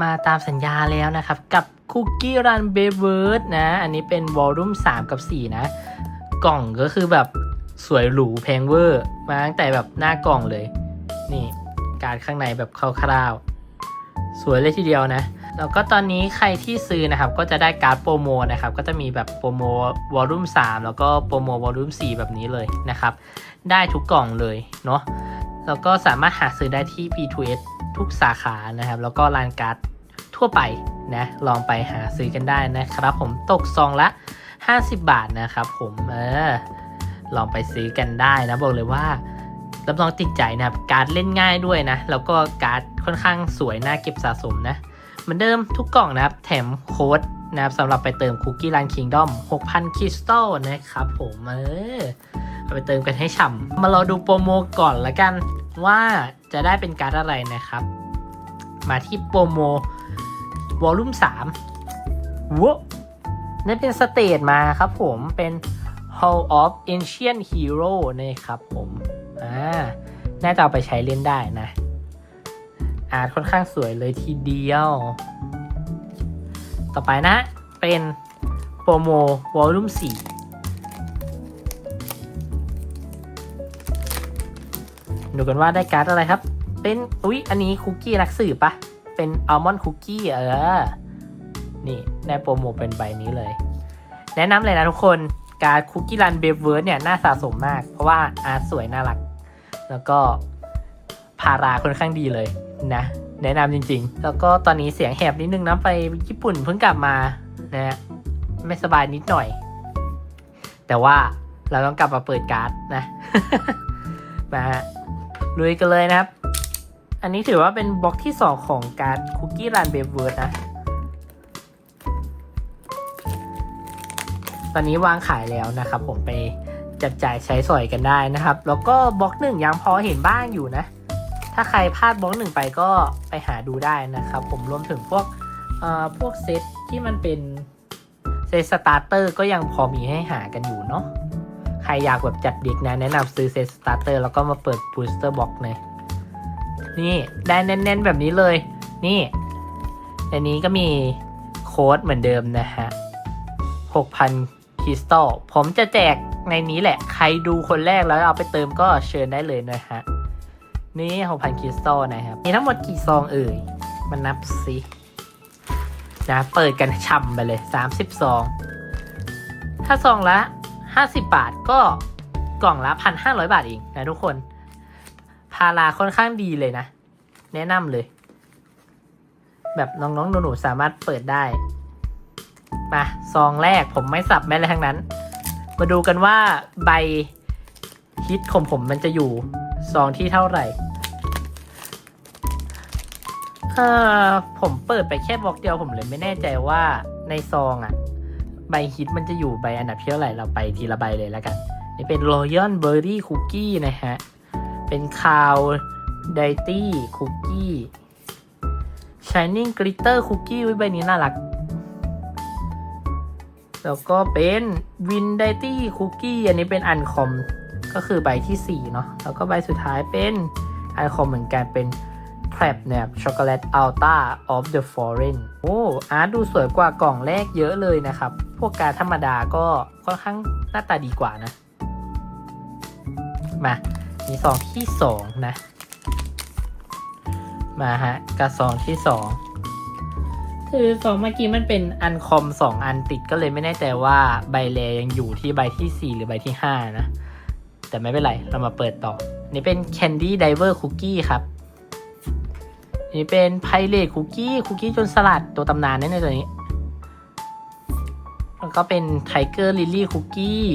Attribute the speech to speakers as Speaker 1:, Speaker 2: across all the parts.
Speaker 1: มาตามสัญญาแล้วนะครับ กับคุกกี้รันเบเวิร์ดนะ อันนี้เป็นวอลลุ่ม 3 กับ 4 นะ กล่องก็คือแบบสวยหรูแพงเวอร์ มาตั้งแต่แบบหน้ากล่องเลย นี่การดข้างในแบบคร่าวๆ สวยเลยทีเดียวนะ แล้วก็ตอนนี้ใครที่ซื้อนะครับ ก็จะได้การ์ดโปรโมนะครับ ก็จะมีแบบโปรโมวอลลุ่ม 3 แล้วก็โปรโมวอลลุ่ม 4 แบบนี้เลยนะครับ ได้ทุกกล่องเลยเนาะแล้วก็สามารถหาซื้อได้ที่ P2S ทุกสาขานะครับ แล้วก็ร้านการ์ดทั่วไปนะลองไปหาซื้อกันได้นะครับ ผมตกซองละ 50 บาทนะครับ ผมเออลองไปซื้อกันได้นะบอกเลยว่ารับรองติดใจนะครับ การ์ดเล่นง่ายด้วยนะ แล้วก็การ์ดค่อนข้างสวยน่าเก็บสะสมนะเหมือนเดิมทุกกล่องนะครับ แถมโค้ดนะครับสำหรับไปเติมคุกกี้รันคิงดอม 6,000 คริสตัลนะครับผมเออไปเติมกันให้ฉ่ำมารอดูโปรโมก่อนละกัน ว่าจะได้เป็นการ์ดอะไรนะครับ มาที่โปรโมวอลลุ่ม3ว้นี่เป็นสเตจมาครับผมเป็น Hall of Ancient Hero นะครับผมอ่าน่าจะเอาไปใช้เล่นได้นะ อาร์ตค่อนข้างสวยเลยทีเดียว ต่อไปนะ เป็นโปรโมวอลลุ่ม4 ดูกันว่าได้การ์ดอะไรครับ เป็น อุ๊ย อันนี้คุกกี้นักสืบปะ เป็นอัลมอนด์คุกกี้เออ นี่ได้โปรโมทเป็นใบนี้เลย แนะนำเลยนะทุกคน การ์ดคุกกี้รันเบเวิร์ดเนี่ย น่าสะสมมาก เพราะว่าอาร์ตสวยน่ารัก แล้วก็พาราค่อนข้างดีเลยนะ แนะนำจริง ๆ แล้วก็ตอนนี้เสียงแหบนิดนึงนะไปญี่ปุ่นเพิ่งกลับมานะฮะไม่สบายนิดหน่อย แต่ว่าเราต้องกลับมาเปิดการ์ดนะ มาฮะ ลุยกันเลยนะครับ อันนี้ถือว่าเป็นบล็อกที่ 2 ของการคุกกี้รันเบเวิร์ดนะ ตอนนี้วางขายแล้วนะครับ ผมไปจับจ่ายใช้สอยกันได้นะครับ แล้วก็บล็อกหนึ่งยังพอเห็นบ้างอยู่นะ ถ้าใครพลาดบล็อกหนึ่งไปก็ไปหาดูได้นะครับ ผมรวมถึงพวกเอ่อพวกเซตที่มันเป็นเซตสตาร์เตอร์ก็ยังพอมีให้หากันอยู่เนาะ รอยากแบบจัดเด็กนะ แนะนำซื้อเซตสตาร์เตอร์แล้วก็มาเปิดบูสเตอร์บ็อกเลยนี่ได้แน่นๆแบบนี้เลย นี่ในนี้ก็มีโค้ดเหมือนเดิมนะฮะ 6,000คริสตัลผมจะแจกในนี้แหละ ใครดูคนแรกแล้วเอาไปเติมก็เชิญได้เลยนะฮะ นี่ 6,000คริสตัลนะครับ มีทั้งหมดกี่ซองเอ่ย มันนับสินะเปิดกันช่ำไปเลย 30ซอง ถ้าซองละ 50 บาทก็กล่องละ1,500บาทเองนะทุกคน พาราค่อนข้างดีเลยนะ แนะนำเลย แบบน้องๆหนูๆสามารถเปิดได้ มาซองแรกผมไม่สับแม้แต่ทั้งนั้น มาดูกันว่าใบฮิตของผมมันจะอยู่ซองที่เท่าไหร่เออผมเปิดไปแค่บล็อกเดียวผมเลยไม่แน่ใจว่าในซองอะ ใบฮิตมันจะอยู่ใบอันดับที่เท่าไหร่เราไปทีละใบเลยแล้วกัน นี่เป็น Royal Berry Cookie นะฮะ เป็นคาว d i t y Cookie Shining Glitter Cookie วิใบนี้น่ารัก แล้วก็เป็น Win d i t y Cookie อันนี้เป็นอันคอมก็คือใบที่ 4 เนาะแล้วก็ใบสุดท้ายเป็นอันคอมเหมือนกันเป็น แ r รบเนี่ยช็อกโกแลตอัลต้าออฟเดอะฟอร์เรนโอ้อาร์ตดูสวยกว่ากล่องแรกเยอะเลยนะครับ พวกการธรรมดาก็ค่อนข้างหน้าตาดีกว่านะ มา มีซองที่สองนะ มาฮะกระซองที่สองคือซองเมื่อกี้มันเป็นอันคอมสองอันติดก็เลยไม่แน่ใจว่าใบแรยังอยู่ที่ใบที่สี่หรือใบที่ห้านะ แต่ไม่เป็นไร เรามาเปิดต่อ นี่เป็น Candy Diver Cookie ครับ นี่เป็นไพเรตคุกกี้คุกกี้จนสลัดตัวตำนานนี่ยในตัวนี้ แล้วก็เป็นไทเกอร์ลิลลี่คุกกี้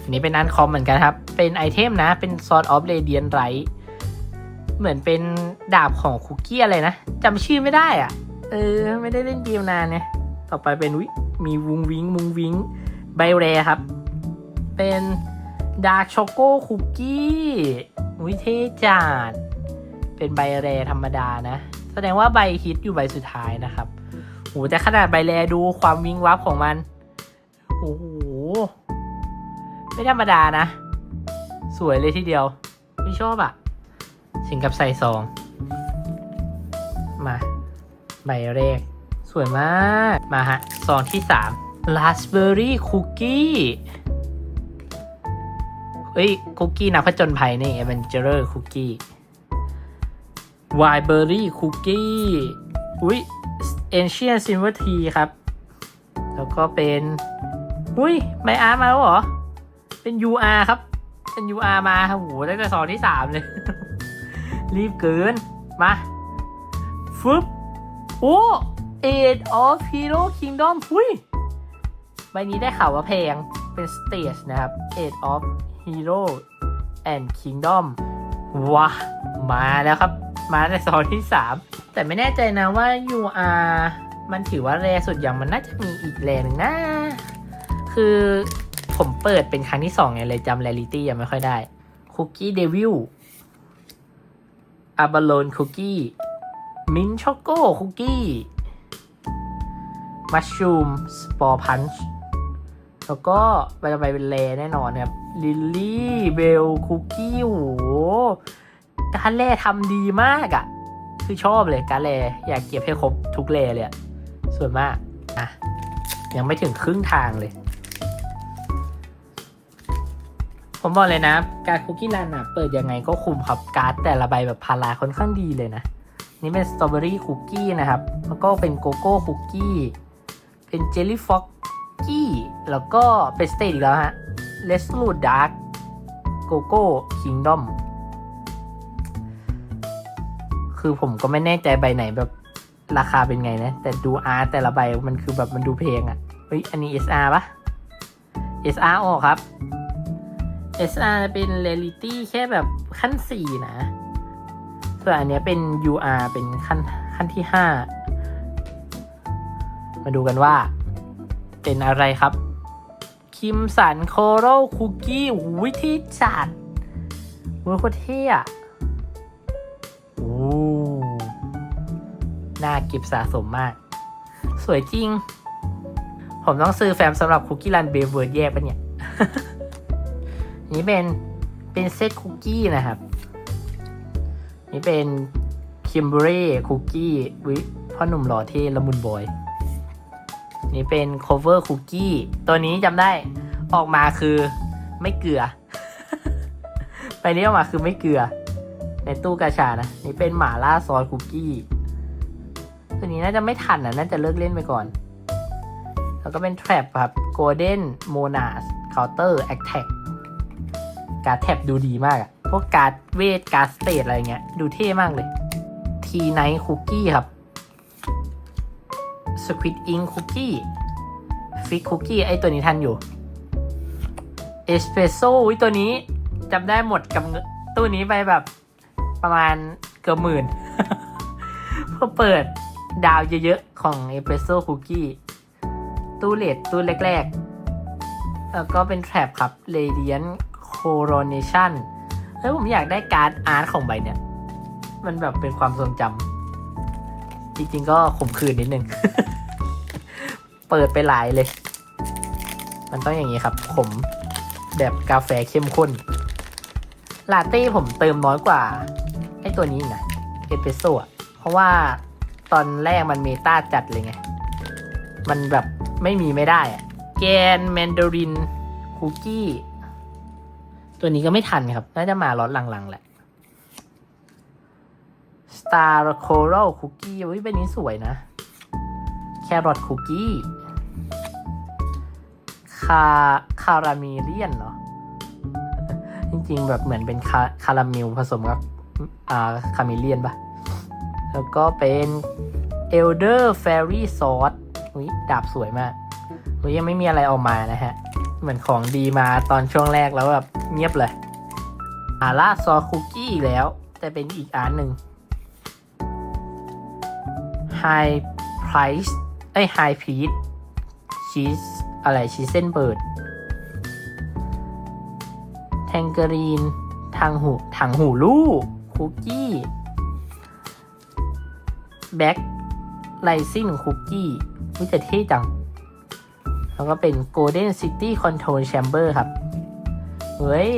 Speaker 1: อันนี้เป็นอันคอมเหมือนกันครับ เป็นไอเทมนะ เป็นซอ r ออฟเรเดียนไรเหมือนเป็นดาบของคุกกี้อะไรนะจำชื่อไม่ได้อะ เออ ไม่ได้เล่นเกมนานเนี่ย ต่อไปเป็นวิมีวุงวิงมุงวิงใบแรครับ เป็นดาร์กช็อกโกคุกกี้วิเทจัด เป็นใบแรธรรมดานะ แสดงว่าใบฮิตอยู่ใบสุดท้ายนะครับโหแต่ขนาดใบแรดูความวิงวับของมันโอ้โหไม่ธรรมดานะ สวยเลยทีเดียว ไม่ชอบอะ่ะถึงกับใส่ซอง มา ใบแรก สวยมาก มาฮะซองที่3 Raspberry Cookie เฮ้ยคุกกี้นักผจญภัยนี่ Adventurer Cookie w i b e r r y Cookie อุ้ย Ancient Silver Tea ครับ แล้วก็เป็นอุ้ยไมอาร์มาแล้วเหรอ เป็น UR ครับ เป็น UR มาโอ้โหตั้งแต่ซองที่3เลย รีบเกิน มาฟึบโอ้ Age of Hero Kingdom อุ้ยใบนี้ได้ข่าวว่าแพง เป็นสเตจนะครับ Age of Hero and Kingdom ว้ามาแล้วครับ มาในซองที่ 3 แต่ไม่แน่ใจนะว่า UR มันถือว่าแรสุดอย่างมันน่าจะมีอีกแรหนึ่งนะ คือผมเปิดเป็นครั้งที่ 2 ไงเลยจำแรลิตี้ยังไม่ค่อยได้ Cookie Devil อาบาโลนคุกกี้มินช็อกโก้คุกกี้มัชชูมสปอร์พันช์แล้วก็ไปไปเป็นเลแน่นอนครับลิลลี่เบลคุกกี้โห การแล่ทำดีมากอะ่ะ คือชอบเลยการแลอยากเก็บให้ครบทุกเลเลยส่วนมากอะยังไม่ถึงครึ่งทางเลย ผมบอกเลยนะ การคุกกี้รันอะ เปิดยังไงก็คุมครับการ์ดแต่ละใบแบบพาราค่อนข้างดีเลยนะ นี่เป็นสตรอเบอรี่คุกกี้นะครับแล้วก็เป็นโกโก้คุกกี้เป็นเจลลี่ฟ็อกกี้แล้วก็เป็นสเตทอีกแล้วฮะเลสลูดดาร์กโกโก้คิงดอม คือผมก็ไม่แน่ใจใบไหนแบบราคาเป็นไงนะ แต่ดูอาร์แต่ละใบมันคือแบบมันดูเพลงอะ่ะเฮ้ยอันนี้ SR ปะ SR ออกครับ SR เป็น Rarity แค่แบบขั้น 4 นะ ส่วนอันเนี้ยเป็น UR เป็นขั้นขั้นที่ 5 มาดูกันว่า เป็นอะไรครับ คิมสันโคโรคุกกี้วิธีจัดเวอร์โคตรเท่อะ โอ้น่าเก็บสะสมมาก สวยจริง ผมต้องซื้อแฟ้มสำหรับคุกกี้รันเบเวิร์แยกปะเนี่ย นี่เป็นเป็นเซตคุกกี้นะครับ นี่เป็นคิมเบรคุกกี้วิพ่อหนุ่มหล่อเท่ละมุนบอย นี่เป็น cover คุกกี้ ตัวนี้จำได้ออกมาคือไม่เกลือ ไปนี้ออกมาคือไม่เกลือ ในตู้กาชานะ นี่เป็นหมาล่าซอสคุกกี้ตัวนี้น่าจะไม่ทันนะน่าจะเลิกเล่นไปก่อน แล้วก็เป็น trap ครับ golden monas counter attack การแท็บดูดีมากอะพวกการเวทการสเตทอะไรเงี้ย ดูเท่มากเลยทีไนท์คุกกี้ครับสควิตอิงคุกกี้ฟิกคุกกี้ไอตัวนี้ทันอยู่เอสเปรสโซ่ตัวนี้จำได้หมดกับตู้นี้ไปแบบ ประมาณเกือบหมื่นเพื่อเปิดดาวเยอะๆ ของเอสเปรสโซ่คุกกี้ตู้เลดตู้แรกๆ แล้วก็เป็นแทร็บครับ Radiant Coronation เฮ้ยผมอยากได้การ์ดอาร์ตของใบเนี่ย มันแบบเป็นความทรงจำจริงๆก็ขมขื่นนิดนึง เปิดไปหลายเลย มันต้องอย่างนี้ครับ ขมแบบกาแฟเข้มข้น ลาเต้ผมเติมน้อยกว่า ไอตัวนี้อีกนะเอเปโซ่ะ เพราะว่าตอนแรกมันเมตาจัดเลยไง มันแบบไม่มีไม่ได้อะแกนแมนดารินคุกกี้ ตัวนี้ก็ไม่ทันครับ น่าจะมาล็อตหลังๆแหละ Star Coral Cookie อุ้ยใบนี้สวยนะ แครอทคุกกี้คาคาราเมเลียนเนาะจริงๆ แบบเหมือนเป็นคาคาราเมลผสมกับ อ่าคาเมเลียนปะแล้วก็เป็น Elder Fairy Sauce อุ้ยดาบสวยมากอุ้ยยังไม่มีอะไรออกมานะฮะ เหมือนของดีมาตอนช่วงแรกแล้วแบบเงียบเลยอาล่าซอคุกกี้แล้ว แต่เป็นอีกอันหนึ่ง High Price ไอ้ High Peach Cheese อะไรชีสเส้นเบิร์ดแทงเกอรีนทางหูถังหูลูก คุกกี้แบ็คไลซิ่งคุกกี้วิแต่เท่จัง แล้วก็เป็น Golden City Control Chamber ครับ เฮ้ย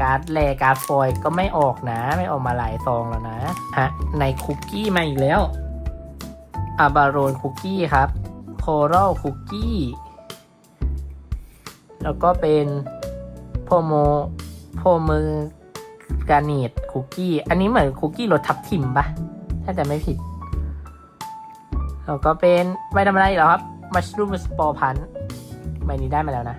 Speaker 1: การ์ดแลการ์ดฟอยล์ก็ไม่ออกนะ ไม่ออกมาหลายซองแล้วนะ ฮะ ในคุกกี้มาอีกแล้วอาบาโรนคุกกี้ครับโคโรคุกกี้ แล้วก็เป็นโพโมโพเม กาเนตคุกกี้ อันนี้เหมือนคุกกี้รสทับทิมปะถ้าจะไม่ผิด แล้วก็เป็นใบธรรมดาอีกแล้วครับมัชรูมสปอร์พันใบนี้ได้มาแล้วนะ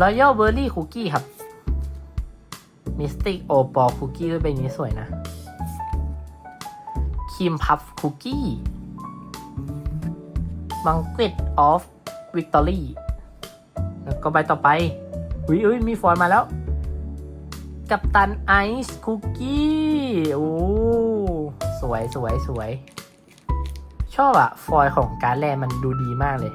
Speaker 1: รอยัลเบอร์รี่คุกกี้ครับมิสติกโอปอลคุกกี้ด้วยใบนี้สวยนะครีมพัฟคุกกี้บังเกตออฟวิกตอรี่แล้วก็ใบต่อไป อุ้ยอุ้ยมีฟอยล์มาแล้ว กับตันไอซ์คุกกี้โอ้สวยสวยสวย ชอบอะฟอยล์ของการแลมันดูดีมากเลย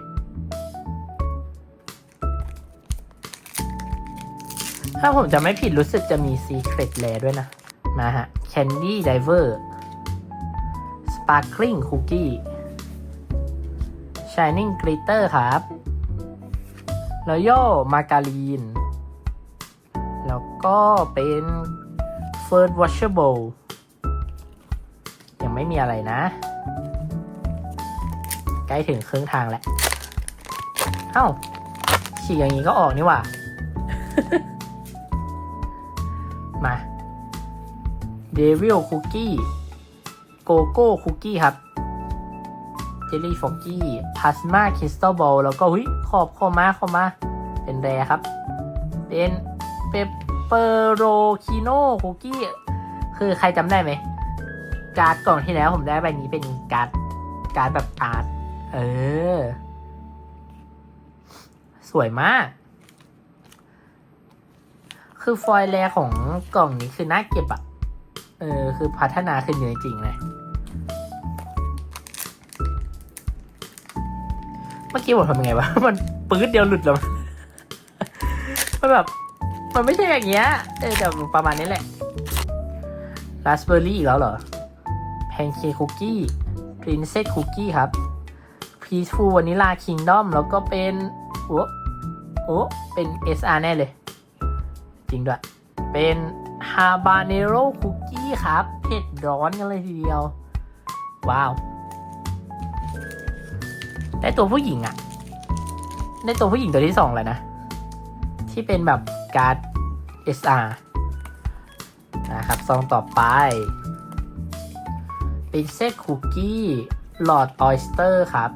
Speaker 1: ถ้าผมจะไม่ผิดรู้สึกจะมี Secret l a ด้วยนะ มาฮะ Candy Diver Sparkling Cookie Shining Glitter ครับ Royal Margarine แล้วก็ ก็เป็น First Washable ยังไม่มีอะไรนะ ใกล้ถึงครึ่งทางแล้ว เอ้า ฉีกอย่างนี้ก็ออกนี่หว่า มาเดวิลคุกกี้โกโก้คุกกี้ครับเจลลี่ฟอกกี้พลาสมาคริสตัลบอลแล้วก็หุยขอบคอมาข้อมาเป็นแรครับ เป็นเป เปอโรคิโนคุกกี้ คือใครจำได้ไหม การ์ดกล่องที่แล้วผมได้ใบนี้เป็นการ์ด การ์ดแบบอาร์ต เออ สวยมาก คือฟอยล์แรของกล่องนี้คือน่าเก็บอะเออ คือพัฒนาขึ้นเยอะจริงเลยเมื่อกี้ผมทำยังไงวะ มันปื๊ดเดียวหลุดแล้ว มันแบบ มันไม่ใช่อย่างเงี้ยเออแต่ประมาณนี้แหละราสเบอร์รี่อีกแล้วเหรอแพนเค้กคุกกี้พรินเซสคุกกี้ครับพีชฟูวานิลาคิงดอมแล้วก็เป็นโอ้โอ้เป็น SR แน่เลย จริงด้วย เป็นฮาบาเนโรคุกกี้ครับ เผ็ดร้อนกันเลยทีเดียว ว้าว ได้ตัวผู้หญิงอะได้ตัวผู้หญิงตัวที่สองแล้วนะ ที่เป็นแบบ การ์ด SR นะครับซองต่อไปเป็นเซตคุกกี้หลอดออยสเตอร์ครับ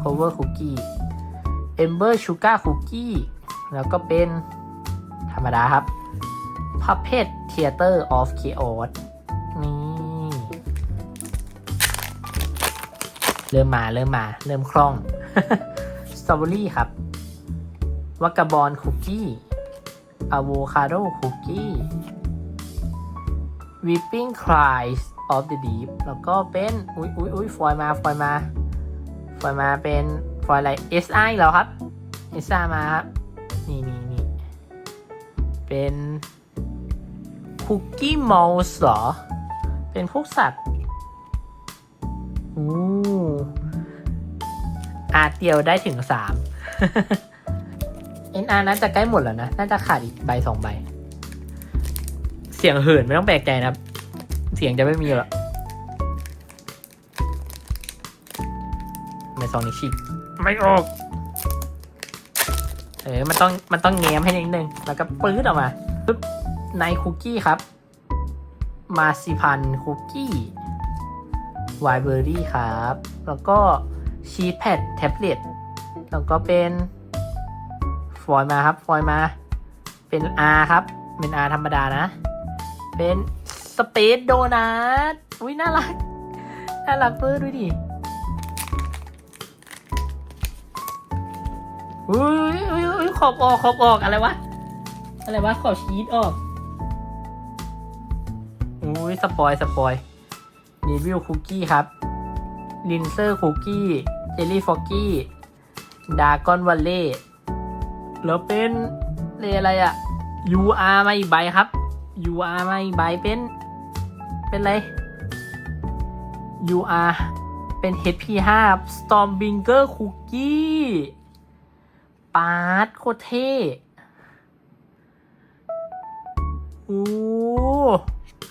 Speaker 1: cover คุกกี้ ember sugar คุกกี้แล้วก็เป็นธรรมดาครับ Puppet Theater of Chaos นี่ เริ่มมาเริ่มมาเริ่มคล่องสตรอเบอรี่ครับวากาบอนคุกกี้ อะโวคาโดคุกกี้ Weeping Cries of the Deep แล้วก็เป็น อุ้ยอุ้ยอุ้ยฟอยมา ฟอยมา ฟอยมาเป็นฟอยอะไร SI แล้วครับ SI มาครับ นี่นี่นี่เป็นคุกกี้มอลส์เหรอ เป็นพวกสัตว์อู้อาเดียวได้ถึงสาม NR น่าจะใกล้หมดแล้วนะ น่าจะขาดอีกใบสองใบ เสียงเหินไม่ต้องแปลกใจนะครับ เสียงจะไม่มีหรอกในซองนี้ฉีกไม่ออก เออ มันต้อง มันต้องแง้มให้นิดนึง แล้วก็ปื๊ดออกมาปึ๊บในคุกกี้ครับ มาซิพันคุกกี้ไวเบอรี่ครับ แล้วก็ชีสแพดแท็บเล็ต แล้วก็เป็นฟ อยมาครับ ฟอยมา เป็น R ครับ เป็น R ธรรมดานะ เป็นสเปซโดนัทอุ้ยน่ารัก น่ารักเปิดด้วยดิอุ้ยอุ้ยอุ้ยขอบออกขอบออกอะไรวะ อะไรวะขอบชีสออกอุ้ยสปอยสปอยรีวิวคุกกี้ครับลินเซอร์คุกกี้ เจลลี่ฟอกกี้ดากอนวัลเล่ แล้วเป็นเลอะไรอะ UR มาอีกใบครับ UR มาอีกใบเป็น เป็นอะไร UR เป็น HP5 Stormbringer Cookie ปาร์ตโคเท่โอ้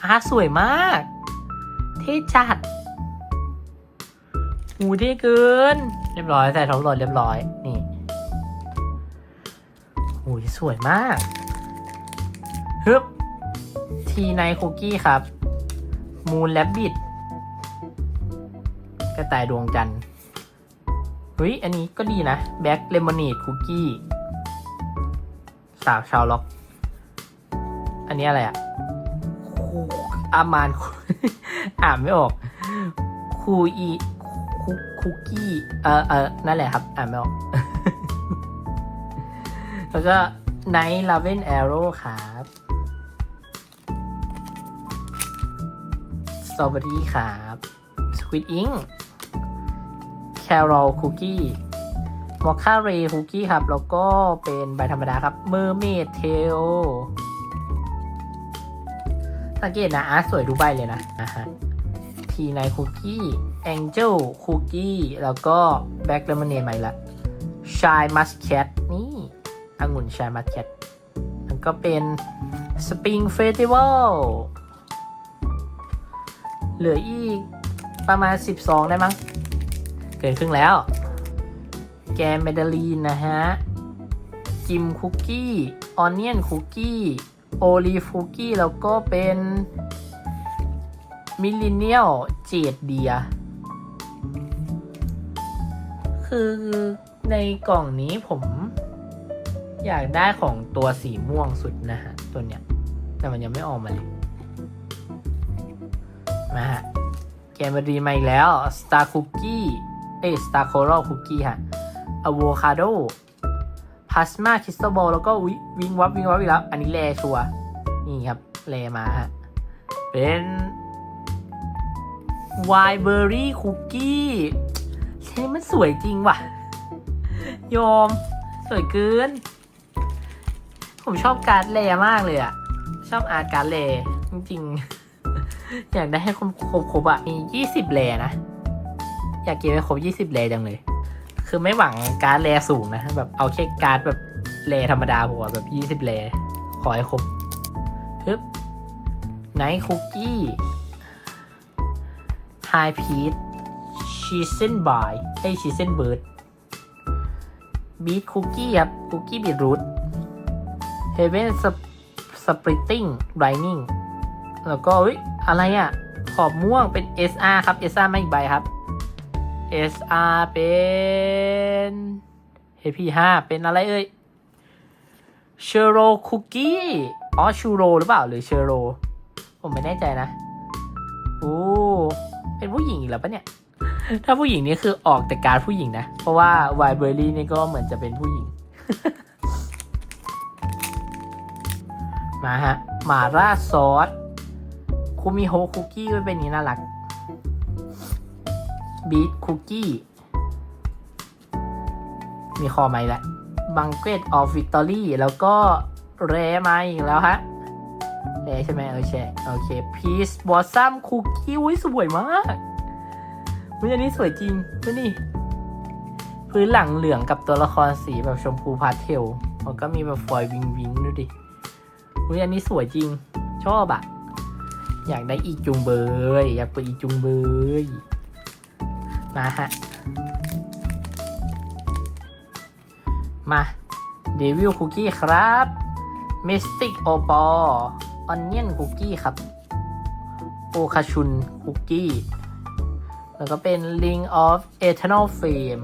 Speaker 1: อาสวยมาก เท่จัดหูเท่เกิน เรียบร้อย ใส่ท็อปโหลดเรียบร้อย นี่ หูยสวยมากฮึบทีไนคุกกี้ครับ มูนแลบบิดกระต่ายดวงจันทร์เฮ้ย อันนี้ก็ดีนะ แบ็กเลมอน a d คุกกี้ สาวชาวล็อก อันนี้อะไรอะคูอามาน อ่านไม่ออก คูอีคุคุกกี้ เออเออนั่นแหละครับ อ่านไม่ออก แล้วก็ไนท์ลาเวนแอโร่ครับสตรอเบอรี่ครับสควิ d อิงแครอลคุกกี้มอคค่าเรย์คุกกี้ครับ แล้วก็เป็นใบธรรมดาครับเมอร์เมดเทลสังเกตนะอาร์ตสวยดูใบเลยนะนะฮะทีไนคุกกี้แองเจิลคุกกี้แล้วก็แบ็กเลมอนเนดใหม่ละชายมัสแคทนี่ องุ่นชายมัสแคทแล้วก็เป็นสปริงเฟสติวัลเหลืออีกประมาณ 12 ได้มั้ง เกินครึ่งแล้ว แกมเมดาลีนนะฮะจิมคุกกี้ ออนเนียนคุกกี้ โอลีฟคุกกี้ แล้วก็เป็นมิลเลนเนียลเจดเดีย คือในกล่องนี้ผม อยากได้ของตัวสีม่วงสุดนะฮะ ตัวเนี้ย แต่มันยังไม่ออกมาเลยมาฮะแกมเบรีมาอีกแล้ว Star Cookie เอ้ย Star Coral Cookie ฮะ Avocado Plasma Crystal Ball แล้วก็วิวิงวับวิงวับอีกแล้ว อันนี้แลชัวนี่ครับแลมาฮะ เป็น w i b e r r y Cookie เฮ้ยมันสวยจริงว่ะ ยอม สวยเกิน ผมชอบการ์ดแลมากเลยอะชอบอาร์ตการ์ดแลจริงๆ อยากได้ให้ครบครบครบอะมียี่สิบแลนะ อยากเก็บให้ครบยี่สิบแลจังเลย คือไม่หวังการ์ดแลสูงนะ แบบเอาแค่การ์ดแบบแลธรรมดาพอแบบยี่สิบแลขอให้ครบฮึบไนท์คุกกี้ไฮพีทชีเซนบายไอชีเซนเบิร์ดบีทคุกกี้ครับคุกกี้บีทรูท เฮเวนสปริตติ้งไรนิ่งแล้วก็เฮ้ยอะไรอะ ขอบม่วงเป็น SR ครับ SR มาอีกใบครับ SR เป็น HP5 เป็นอะไรเอ่ยเชโรคุกกี้อ๋อชูโรหรือเปล่าหรือเชโร ผมไม่แน่ใจนะโอ้เป็นผู้หญิงอีกแล้วปะเนี่ย ถ้าผู้หญิงนี่คือออกแต่การผู้หญิงนะ เพราะว่าไวเบอร์รี่นี่ก็เหมือนจะเป็นผู้หญิง มาฮะหมาล่าซอสคูมิโฮคุกกี้ก็เป็นอย่างนี้น่ารักบีทคุกกี้มีคอไหมละบังเกตออฟวิ c ตอรี่แล้วก็แรมาอีกแล้วฮะแรใช่ไหมเออใช่โอเคพีซบอสซัมคุกกี้อุ้ยสวยมากอุ้ยอันนี้สวยจริงดูนี่พื้นหลังเหลืองกับตัวละครสีแบบชมพูพาสเทลแล้วก็มีแบบฟอยวิงวิงดูดิ อุ้ยอันนี้สวยจริง ชอบอะอยากได้อีจุงเบย อยากเปิดอีจุงเบย มาฮะ มาเดวิลคุกกี้ครับมิสติกโอปอออนเนียนคุกกี้ครับ โอคาชุนคุกกี้ แล้วก็เป็น Ring of Eternal Flame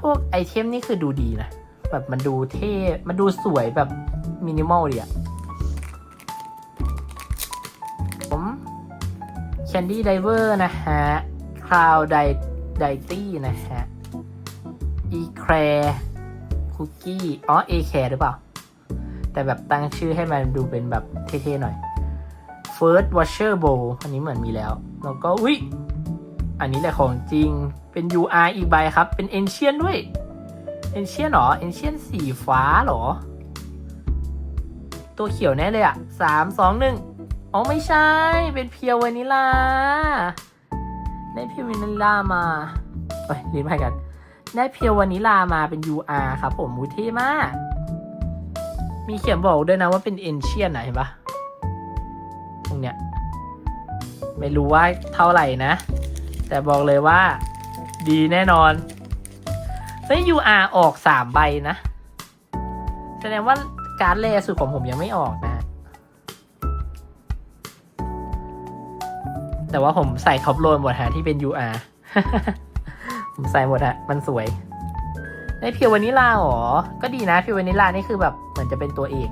Speaker 1: พวกไอเทมนี่คือดูดีนะ แบบมันดูเท่ มันดูสวยแบบมินิมอลดีอะผมแคนดี้ไดเวอร์นะฮะคราวไดไดตี้นะฮะอีแครคุกกี้ อ๋อเอแครหรือเปล่า แต่แบบตั้งชื่อให้มันดูเป็นแบบเท่ๆหน่อย First Watcher Bowl อันนี้เหมือนมีแล้ว แล้วก็อุ๊ย อันนี้แหละของจริง เป็น UR อีกใบครับ เป็น Ancient ด้วย Ancient หรอ Ancient สีฟ้าหรอ ตัวเขียวแน่เลยอะสามสองหนึ่งอ๋อไม่ใช่ เป็นเพียววานิลา ได้เพียววานิลามาเอ้ยลิ้นไปกัน ได้เพียววานิลามาเป็น UR ครับผมมูเท่มาก มีเขียนบอกด้วยนะว่าเป็นเอนเชียนนะเห็นปะตรงเนี้ย ไม่รู้ว่าเท่าไหร่นะ แต่บอกเลยว่า ดีแน่นอน เฮ้ย UR ออกสามใบนะ แสดงว่าการ์ดเลสุดของผมยังไม่ออกนะ แต่ว่าผมใส่ท็อปโลนหมดฮะที่เป็น UR ผมใส่หมดฮะมันสวยได้เพียววานิลาหรอ ก็ดีนะเพียววานิลานี่คือแบบเหมือนจะเป็นตัวเอก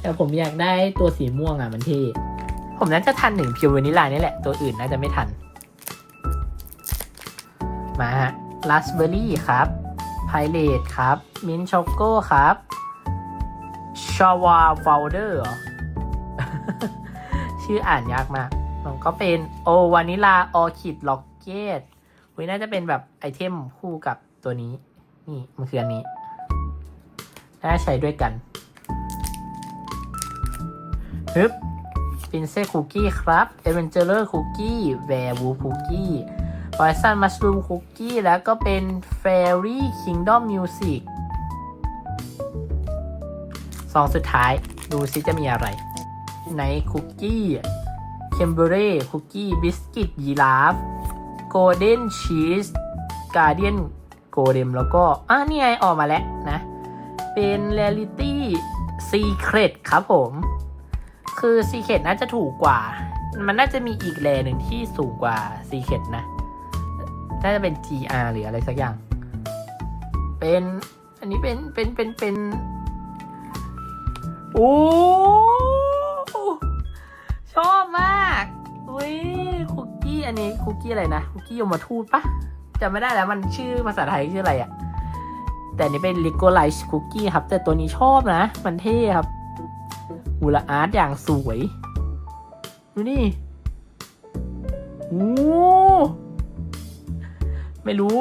Speaker 1: แต่ผมอยากได้ตัวสีม่วงอะมันเท่ผมน่าจะทันหนึ่งเพียววานิลานี่แหละ ตัวอื่นน่าจะไม่ทัน มาฮะราสเบอร์รี่ครับไพเรตครับ มินช็อกโก้ครับชาวาฟาวเดอร์ชื่ออ่านยากมากมันก็เป็นโอวานิลาออคิดล็อกเกตวิน่าจะเป็นแบบไอเทมคู่กับตัวนี้ นี่มันคืออันนี้ น่าใช้ด้วยกันฮึบปินเซ่คุกกี้ครับเอเวนเจอร์คุกกี้แวร์วูคุกกี้ ไวซันมัสลูมคุกกี้แล้วก็เป็นเฟรี่คิงดอมมิวสิกซองสุดท้ายดูซิจะมีอะไร ในคุกกี้เคมเบอรี่คุกกี้บิสกิตยีราฟโกลเด้นชีสการ์เดียนโกลเดมแล้วก็อะนี่ไงออกมาแล้วนะ เป็นเรลิตี้ซีเครตครับผม คือซีเครตน่าจะถูกกว่า มันน่าจะมีอีกแรหนึ่งที่สูงกว่าซีเครตนะ น่าจะเป็น GR หรืออะไรสักอย่าง เป็นอันนี้เป็นเป็นเป็นเป็นโอ้ชอบมากอุ้ยคุกกี้อันนี้คุกกี้อะไรนะคุกกี้ยมทูตปะจำไม่ได้แล้วมันชื่อภาษาไทยชื่ออะไรอะแต่อันนี้เป็นลิโกไลซ์คุกกี้ครับ แต่ตัวนี้ชอบนะ มันเท่ครับอูละอาร์ตอย่างสวย ดูนี่โอ้ ไม่รู้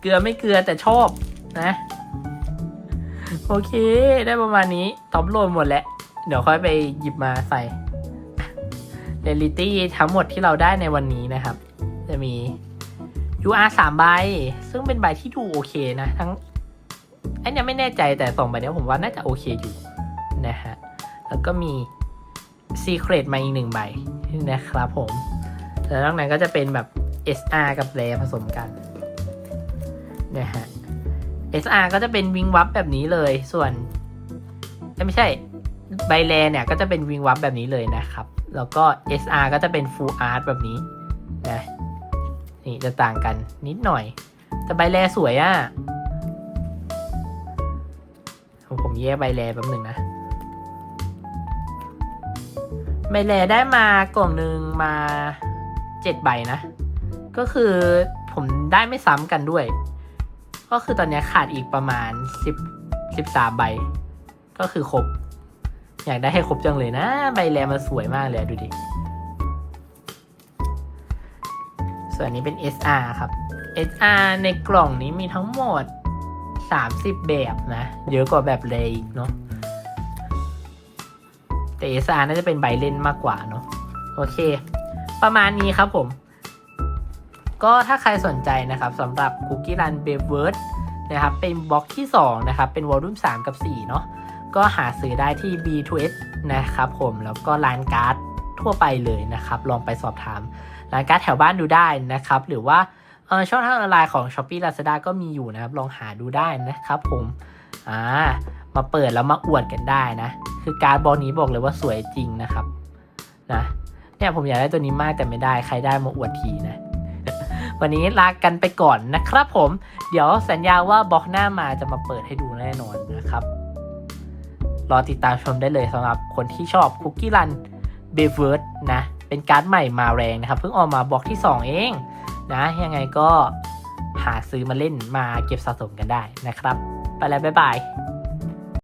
Speaker 1: เกลือไม่เกลือแต่ชอบนะ โอเค ได้ประมาณนี้ท็อปโหลดหมดแล้ว เดี๋ยวค่อยไปหยิบมาใส่เรลิตี้ทั้งหมดที่เราได้ในวันนี้นะครับ จะมี UR สามใบ ซึ่งเป็นใบที่ดูโอเคนะ ทั้งไอ้เนี่ยไม่แน่ใจแต่สองใบนี้ผมว่าน่าจะโอเคอยู่นะฮะ แล้วก็มี Secret มาอีกหนึ่งใบนะครับผม แล้วนอกนั้นก็จะเป็นแบบ SR กับแรผสมกันนะฮะ SR ก็จะเป็นวิงวับแบบนี้เลย ส่วน ไม่ใช่ใบแลเนี่ยก็จะเป็นวิงวับแบบนี้เลยนะครับ แล้วก็ SR ก็จะเป็น Full Art แบบนี้นะนี่จะต่างกันนิดหน่อย แต่ใบแลสวยอะ่ะ ผมแยกใบแลแป๊บหนึ่งนะใบแลได้มากล่องหนึ่งมาเจ็ดใบนะ ก็คือผมได้ไม่ซ้ำกันด้วย ก็คือตอนนี้ขาดอีกประมาณสิบสิบสามใบ ก็คือครบ อยากได้ให้ครบจังเลยนะ ใบแลมันสวยมากเลยดูดิ ส่วนนี้เป็น SR ครับ SR ในกล่องนี้มีทั้งหมด 30 แบบนะ เยอะกว่าแบบเลอีกเนาะแต่ SR น่าจะเป็นใบเล่นมากกว่าเนาะโอเค ประมาณนี้ครับผม ก็ถ้าใครสนใจนะครับสำหรับ Cookie Run b a b e r d นะครับเป็นบล็อกที่ 2 นะครับ เป็นวอลลุ่ม3 กับ 4 เนาะก็หาซื้อได้ที่ B2S นะครับผมแล้วก็ร้านการ์ดทั่วไปเลยนะครับ ลองไปสอบถามร้านการ์ดแถวบ้านดูได้นะครับ หรือว่าช่องทางออนไลน์ของ s h อ p e e Lazada ก็มีอยู่นะครับ ลองหาดูได้นะครับผมอ่ามาเปิดแล้วมาอวดกันได้นะ คือการ์ดบอลนี้บอกเลยว่าสวยจริงนะครับนะเนี่ยผมอยากได้ตัวนี้มากแต่ไม่ได้ใครได้มาอวดทีนะ วันนี้ลากันไปก่อนนะครับผม เดี๋ยวสัญญาว่าบล็อกหน้ามาจะมาเปิดให้ดูแน่นอนนะครับ รอติดตามชมได้เลยสำหรับคนที่ชอบคุกกี้รันเบเวิร์ดนะ เป็นการ์ดใหม่มาแรงนะครับ เพิ่งออกมาบล็อกที่ 2 เองนะ ยังไงก็หาซื้อมาเล่นมาเก็บสะสมกันได้นะครับ ไปแล้วบ๊ายบาย